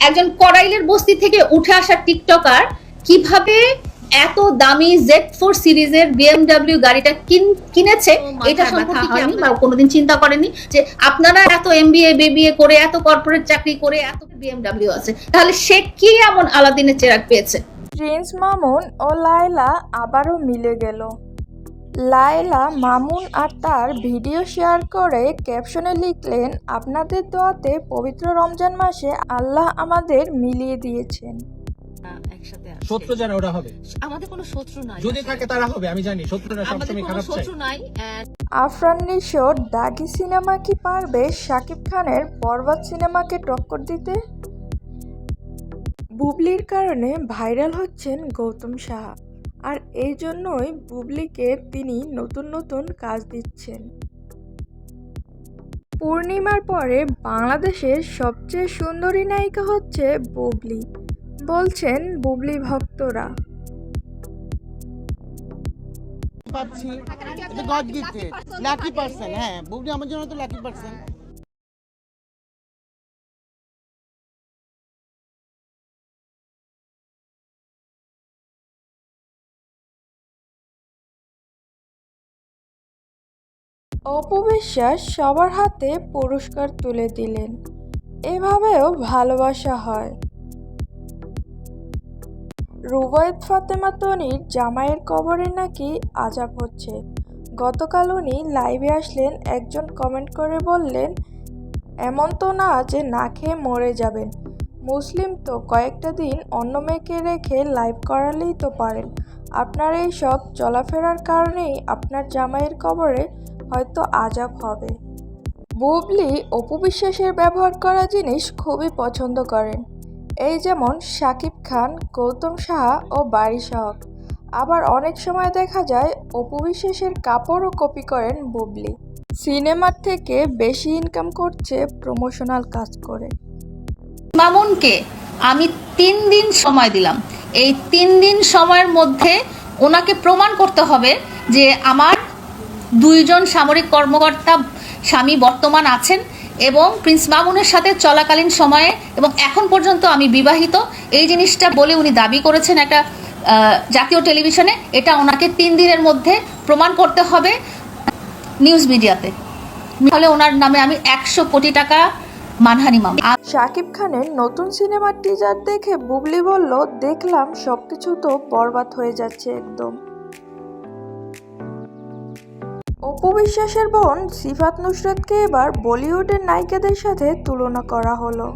একজন করাইলের বস্তি থেকে উঠে আসা টিকটকার কীভাবে এত দামি জেড ফোর সিরিজের বিএমডব্লিউ গাড়িটা কিন- কিনেছে এটা সম্পর্কে কি আপনি কোনোদিন চিন্তা করেননি? যে আপনারা এত এমবিএ বিবিএ করে এত কর্পোরেট চাকরি করে এত বিএমডব্লিউ আছে তাহলে সে কি এমন আলাদিনের চেরাগ পেয়েছে? প্রিন্স মামুন ও লায়লা আবারও মিলে গেল। লায়লা মামুন আর তার ভিডিও শেয়ার করে ক্যাপশনে লিখলেন আপনাদের দোয়াতে পবিত্র রমজান মাসে আল্লাহ আমাদের মিলিয়ে দিয়েছেন। একসাথে শত্রু যারা ওরা হবে। আমাদের কোনো শত্রু নাই। যদি থাকে তারা হবে আমি জানি শত্রুরা সবসময় খারাপ শত্রু নাই আফরান নিশোর দাগি সিনেমা কি পারবে? শাকিব খানের বরবাদ সিনেমাকে টক্কর দিতে? বুবলির কারণে ভাইরাল হচ্ছেন গৌতম সাহা। আর এই জন্যই বুবলিকে তিনি নতুন নতুন কাজ দিচ্ছেন। পূর্ণিমার পরে বাংলাদেশের সবচেয়ে সুন্দরী নায়িকা হচ্ছে বুবলি। বলছেন বুবলি ভক্তরা। পাচ্ছি। লাকি পার্সন হ্যাঁ বুবলি আমার জন্য তো লাকি পার্সন অপু বিশ্বাস সবার হাতে পুরস্কার তুলে দিলেন। এভাবেও ভালোবাসা হয়। রুবায়ত ফাতেমা তনির জামাইয়ের কবরে নাকি আজাব হচ্ছে। গতকাল উনি লাইভে আসলেন, একজন কমেন্ট করে বললেন, এমন তো না যে না খেয়ে মরে যাবেন। মুসলিম তো কয়েকটা দিন অন্য মেয়েকে রেখে লাইভ করালেই তো পারেন। আপনার এই সব চলাফেরার কারণেই আপনার জামাইয়ের কবরে হয়তো আজাব হবে। বুবলি অপু বিশ্বাসের ব্যবহার করা জিনিস খুবই পছন্দ করেন। এই যেমন শাকিব খান, গৌতম সাহা ও বারিশ হক আবার অনেক সময় দেখা যায় অপু বিশ্বাসের কাপড়ও কপি করেন বুবলি। সিনেমার থেকে বেশি ইনকাম করছে প্রমোশনাল কাজ করে। মামুনকে আমি তিন দিন সময় দিলাম। এই তিন দিন সময়ের মধ্যে ওনাকে প্রমাণ করতে হবে যে আমার দুইজন সামরিক কর্মকর্তা স্বামী বর্তমান আছেন এবং প্রিন্স মামুনের সাথে চলাকালীন সময়ে এবং এখন পর্যন্ত আমি বিবাহিত। এই জিনিসটা বলে উনি দাবি করেছেন একটা জাতীয় টেলিভিশনে। এটা ওনাকে তিন দিনের মধ্যে প্রমাণ করতে হবে নিউজ মিডিয়াতে। তাহলে ওনার নামে আমি একশো কোটি টাকা মানহানি মামলা। শাকিব খানের নতুন সিনেমার টিজার দেখে বুবলি বলল, দেখলাম সবকিছু তো বরবাদ হয়ে যাচ্ছে একদম। অপু বিশ্বাসের বোন সিফাত নুসরতকে এবার বলিউডের নায়িকাদের সাথে তুলনা করা হলো।